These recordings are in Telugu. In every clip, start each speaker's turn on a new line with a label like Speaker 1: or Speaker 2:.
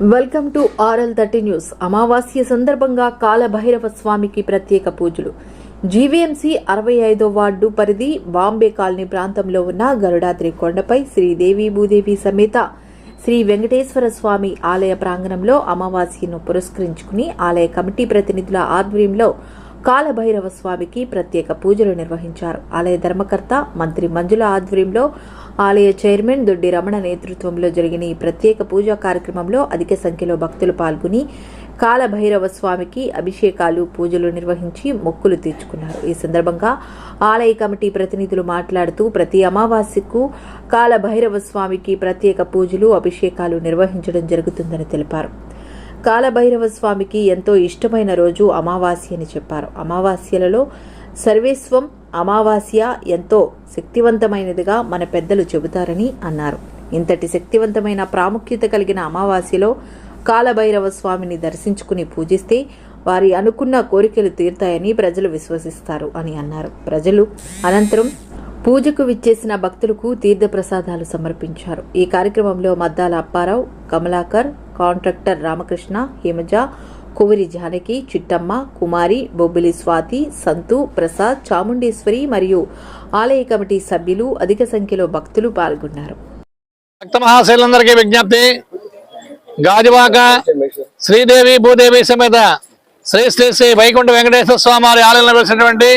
Speaker 1: Welcome to R L thirty news. అమావాస్య సందర్భంగా కాలభైరవ స్వామికి ప్రత్యేక పూజలు. జీవీఎంసీ అరవై ఐదో వార్డు పరిధి బాంబే కాలనీ ప్రాంతంలో ఉన్న గరుడాద్రి కొండపై శ్రీదేవి భూదేవి సమేత శ్రీ వెంకటేశ్వర స్వామి ఆలయ ప్రాంగణంలో అమావాస్యను పురస్కరించుకుని ఆలయ కమిటీ ప్రతినిధుల ఆధ్వర్యంలో కాలభైరవ స్వామికి ప్రత్యేక పూజలు నిర్వహించారు. ఆలయ ధర్మకర్త మంత్రి మంజుల ఆధ్వర్యంలో ఆలయ చైర్మన్ దొడ్డి రమణ నేతృత్వంలో జరిగిన ఈ ప్రత్యేక పూజా కార్యక్రమంలో అధిక సంఖ్యలో భక్తులు పాల్గొని కాలభైరవ స్వామికి అభిషేకాలు పూజలు నిర్వహించి మొక్కులు తీర్చుకున్నారు. ఈ సందర్భంగా ఆలయ కమిటీ ప్రతినిధులు మాట్లాడుతూ ప్రతి అమావాస్యకు కాలభైరవ స్వామికి ప్రత్యేక పూజలు అభిషేకాలు నిర్వహించడం జరుగుతుందని తెలిపారు. కాలభైరవ స్వామికి ఎంతో ఇష్టమైన రోజు అమావాస్య అని చెప్పారు. అమావాస్యలలో సర్వేస్వం అమావాస్య ఎంతో శక్తివంతమైనదిగా మన పెద్దలు చెబుతారని అన్నారు. ఇంతటి శక్తివంతమైన ప్రాముఖ్యత కలిగిన అమావాస్యలో కాలభైరవ స్వామిని దర్శించుకుని పూజిస్తే వారి అనుకున్న కోరికలు తీరుతాయని ప్రజలు విశ్వసిస్తారు అని అన్నారు. ప్రజలు అనంతరం పూజకు విచ్చేసిన భక్తులకు తీర్థప్రసాదాలు సమర్పించారు. ఈ కార్యక్రమంలో మద్దాల అప్పారావు కమలాకర్ కాంట్రాక్టర్ రామకృష్ణ హిమజ కువరి జానకి చిట్టమ్మ కుమారి బొబ్బిలి స్వాతి సంతు ప్రసాద్ చాముండేశ్వరి మరియు ఆలయ కమిటీ సభ్యులు అధిక సంఖ్యలో భక్తులు పాల్గొన్నారు.
Speaker 2: భక్త మహాశైలందరికీ విజ్ఞప్తి. గాజువాక శ్రీదేవి భూదేవి సమేత శ్రీ శ్రీ శ్రీ వైకుంఠ వెంకటేశ్వర స్వామి ఆలయంలో వెలిసినటువంటి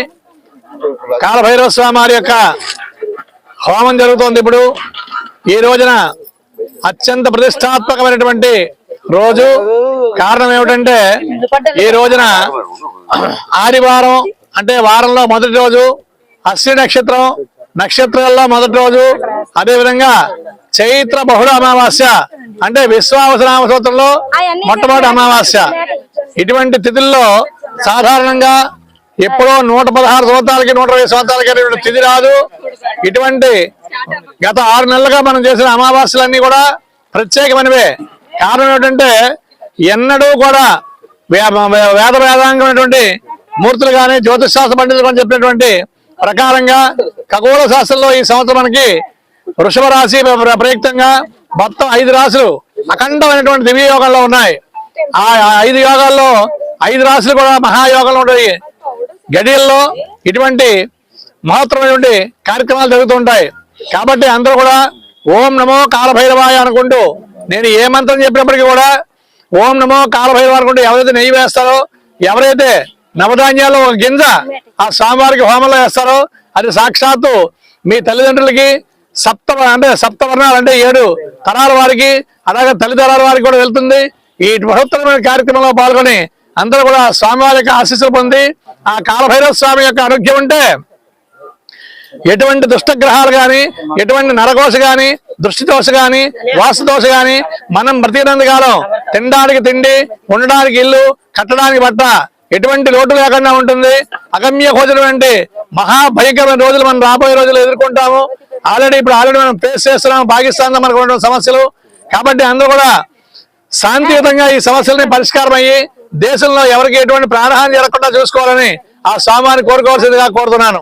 Speaker 2: కాలభైరవ స్వామి వారి యొక్క హోమం జరుగుతోంది ఇప్పుడు. ఈ రోజున అత్యంత ప్రతిష్టాత్మకమైనటువంటి రోజు. కారణం ఏమిటంటే ఈ రోజున ఆదివారం అంటే వారంలో మొదటి రోజు అశ్వి నక్షత్రం నక్షత్రాల్లో మొదటి రోజు. అదే విధంగా చైత్ర బహుళ అమావాస్య అంటే విశ్వావసనామ సూత్రంలో మొట్టమొదటి అమావాస్య. ఇటువంటి తిథుల్లో సాధారణంగా ఎప్పుడో నూట పదహారు సంవత్సరాలకి నూట ఇరవై సంవత్సరాలకి తిది రాదు. ఇటువంటి గత ఆరు నెలలుగా మనం చేసిన అమావాస్యలన్నీ కూడా ప్రత్యేకమైనవే. కారణం ఏమిటంటే ఎన్నడూ కూడా వేద వేదాంగమైనటువంటి మూర్తులు కానీ జ్యోతిష్ శాస్త్ర పండితులు కానీ చెప్పినటువంటి ప్రకారంగా ఖగోళ శాస్త్రంలో ఈ సంవత్సరం మనకి వృషభ రాశి ప్రయుక్తంగా మొత్తం ఐదు రాశులు అఖండమైనటువంటి దివ్య యోగాల్లో ఉన్నాయి. ఆ ఆ ఐదు యోగాల్లో ఐదు రాశులు కూడా మహాయోగంలో ఉంటాయి. గడియల్లో ఇటువంటి మహత్తరమైనటువంటి కార్యక్రమాలు జరుగుతుంటాయి కాబట్టి అందరూ కూడా ఓం నమో కాలభైరవాయ అనుకుంటూ నేను ఏ మంత్రం చెప్పినప్పటికీ కూడా ఓం నమో కాలభైరవ అనుకుంటూ ఎవరైతే నెయ్యి వేస్తారో ఎవరైతే నవధాన్యాలు ఒక గింజ ఆ స్వామివారికి హోమంలో వేస్తారో అది సాక్షాత్తు మీ తల్లిదండ్రులకి సప్త అంటే సప్తవర్ణాలు అంటే ఏడు తరాల వారికి అలాగే తల్లిదండ్రుల వారికి కూడా వెళ్తుంది. ఈ మహత్తరమైన కార్యక్రమంలో పాల్గొని అందరూ కూడా స్వామివారి యొక్క ఆశీస్సులు పొంది ఆ కాలభైరవ స్వామి యొక్క ఆరోగ్యం ఉంటే ఎటువంటి దుష్టగ్రహాలు కానీ ఎటువంటి నరకోశ కానీ దృష్టి దోశ కానీ వాస్తు దోష మనం బ్రతికినంత కాలం తినడానికి తిండి ఉండడానికి ఇల్లు కట్టడానికి బట్ట ఎటువంటి లోటు లేకుండా ఉంటుంది. అగమ్య గోచరమైన మహాభయంకరమైన రోజులు మనం రాబోయే రోజులు ఎదుర్కొంటాము. ఆల్రెడీ ఇప్పుడు ఆల్రెడీ మనం ఫేస్ చేస్తున్నాము. పాకిస్తాన్లో మనకు ఉన్న సమస్యలు. కాబట్టి అందరూ కూడా శాంతియుతంగా ఈ సమస్యలని పరిష్కారం అయ్యి దేశంలో ఎవరికి ఎటువంటి ప్రాణహాని జరగకుండా చూసుకోవాలని ఆ స్వామిని కోరుకోవాల్సిందిగా కోరుతున్నాను.